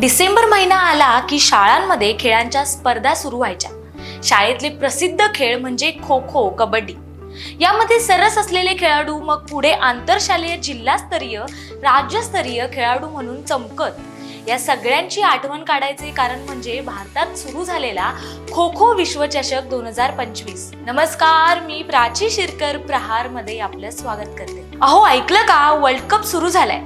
डिसेंबर महिना आला की शाळांमध्ये खेळांच्या स्पर्धा सुरू व्हायच्या. शाळेतले प्रसिद्ध खेळ म्हणजे खो खो कबड्डी. यामध्ये सरस असलेले खेळाडू मग पुढे आंतरशालेय जिल्हास्तरीय राज्यस्तरीय खेळाडू म्हणून चमकत. या सगळ्यांची आठवण काढायचे कारण म्हणजे भारतात सुरू झालेला खो खो विश्वचषक दोन हजार पंचवीस. नमस्कार मी प्राची शिरकर प्रहारमध्ये आपलं स्वागत करते. अहो ऐकलं का? वर्ल्ड कप सुरू झालाय.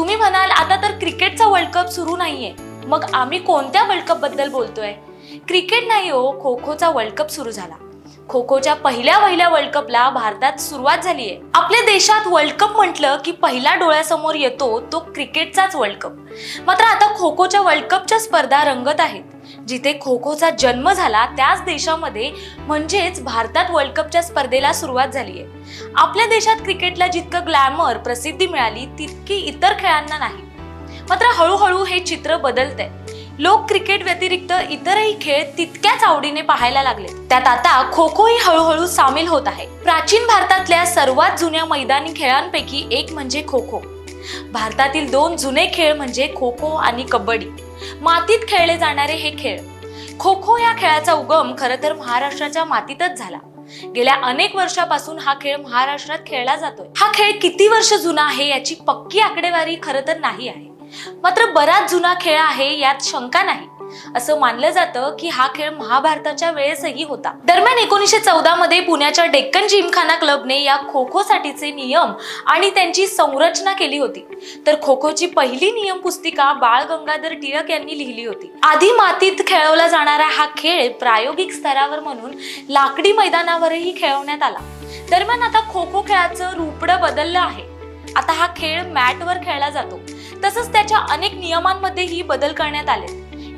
तुम्ही म्हणाल आता तर क्रिकेटचा वर्ल्ड कप सुरू नाहीये. मग आम्ही कोणत्या वर्ल्ड कपबद्दल बोलतोय? क्रिकेट नाही हो खो खोचा वर्ल्ड कप सुरू झाला. खो खोच्या पहिल्या पहिल्या वर्ल्ड कपला भारतात सुरुवात झाली आहे आपल्या देशात वर्ल्ड कप म्हटलं की पहिला डोळ्यासमोर येतो तो क्रिकेटचाच वर्ल्ड कप मात्र आता खो खोच्या वर्ल्ड कपच्या स्पर्धा रंगत आहेत. जिथे खो खोचा जन्म झाला त्याच देशामध्ये म्हणजेच भारतात वर्ल्ड कपच्या स्पर्धेला सुरुवात झाली आहे आपल्या देशात क्रिकेटला जितकं ग्लॅमर प्रसिद्धी मिळाली तितकी इतर खेळांना नाही. मात्र हळूहळू हे चित्र बदलतंय. लोक क्रिकेट व्यतिरिक्त इतरही खेळ तितक्याच आवडीने पाहायला लागले त्यात आता खो खोही हळूहळू सामील होत आहे. प्राचीन भारतातल्या सर्वात जुन्या मैदानी खेळांपैकी एक म्हणजे खो खो भारतातील दोन जुने खेळ म्हणजे खो खो आणि कबड्डी. मातीत खेळले जाणारे हे खेळ. खो खो या खेळाचा उगम खरं तर महाराष्ट्राच्या मातीतच झाला. गेल्या अनेक वर्षापासून हा खेळ महाराष्ट्रात खेळला जातोय. हा खेळ किती वर्ष जुना आहे याची पक्की आकडेवारी खरं तर नाही आहे. मात्र बराच जुना खेळ आहे यात शंका नाही. असं मानलं जातं की हा खेळ महाभारताच्या वेळेसही होता. दरम्यान एकोणीसशे चौदा मध्ये पुण्याच्या डेक्कन जिमखाना क्लबने या खो खो साठीचे नियम आणि त्यांची संरचना केली होती. तर खो खोची पहिली नियम पुस्तिका बाळ गंगाधर टिळक यांनी लिहिली होती. आधी मातीत खेळवला जाणारा हा खेळ प्रायोगिक स्तरावर म्हणून लाकडी मैदानावरही खेळवण्यात आला. दरम्यान आता खो खो खेळाचं रूपडं बदललं आहे. आता हा खेळ मॅटवर खेळला जातो. तसंच त्याच्या अनेक नियमांमध्येही बदल करण्यात आले.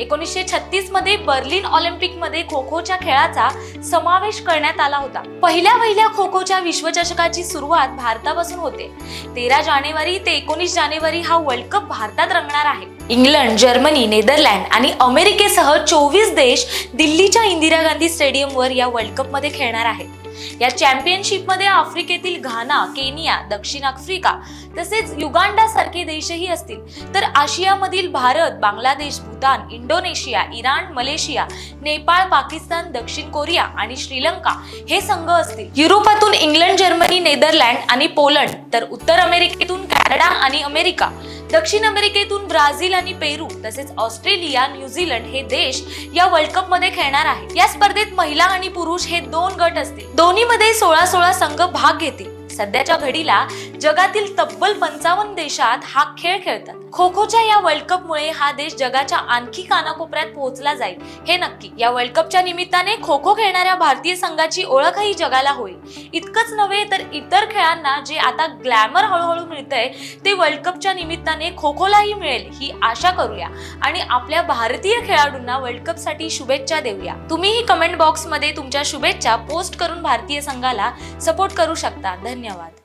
एकोणीसशे छत्तीसमध्ये बर्लिन ऑलिम्पिकमध्ये खो खोच्या खेळाचा समावेश करण्यात आला होता. पहिल्या पहिल्या खो खोच्या विश्वचषकाची सुरुवात भारतापासून होते. तेरा जानेवारी ते एकोणीस जानेवारी हा वर्ल्ड कप भारतात रंगणार आहे. इंग्लंड जर्मनी नेदरलँड आणि अमेरिकेसह चोवीस देश दिल्लीच्या इंदिरा गांधी स्टेडियमवर या वर्ल्ड कपमध्ये खेळणार आहेत. या चॅम्पियनशिपमध्ये आफ्रिकेतील घाना केनिया दक्षिण आफ्रिका तसेच युगांडा सारखे देशही असतील. तर आशियामधील Bharat Bangladesh Bhutan Indonesia Iran Malaysia Nepal Pakistan दक्षिण कोरिया आणि श्रीलंका हे संघ असतील. युरोपातून इंग्लंड जर्मनी नेदरलँड आणि पोलंड तर उत्तर अमेरिकेतून कॅनडा आणि अमेरिका दक्षिण अमेरिकेतून ब्राझील आणि पेरू तसेच ऑस्ट्रेलिया न्यूझीलंड हे देश या वर्ल्ड कपमध्ये खेळणार आहेत. या स्पर्धेत महिला आणि पुरुष हे दोन गट असतील. दोन्हीमध्ये सोळा सोळा संघ भाग घेतील. सध्याच्या घडीला जगातील तब्बल पंचावन्न देशात हा खेळ खेळतात. खो खोच्या या वर्ल्ड कप मुळे हा देश जगाच्या आणखी कानाकोपऱ्यात पोहोचला जाईल हे नक्की. या वर्ल्ड कपच्या निमित्ताने खो खो खेळणाऱ्या भारतीय संघाची ओळखही जगाला होईल. इतकंच नव्हे तर इतर खेळांना जे आता ग्लॅमर हळूहळू मिळतंय ते वर्ल्ड कपच्या निमित्ताने खो खोलाही मिळेल ही आशा करूया. आणि आपल्या भारतीय खेळाडूंना वर्ल्ड कपसाठी शुभेच्छा देऊया. तुम्हीही कमेंट बॉक्समध्ये तुमच्या शुभेच्छा पोस्ट करून भारतीय संघाला सपोर्ट करू शकता. धन्यवाद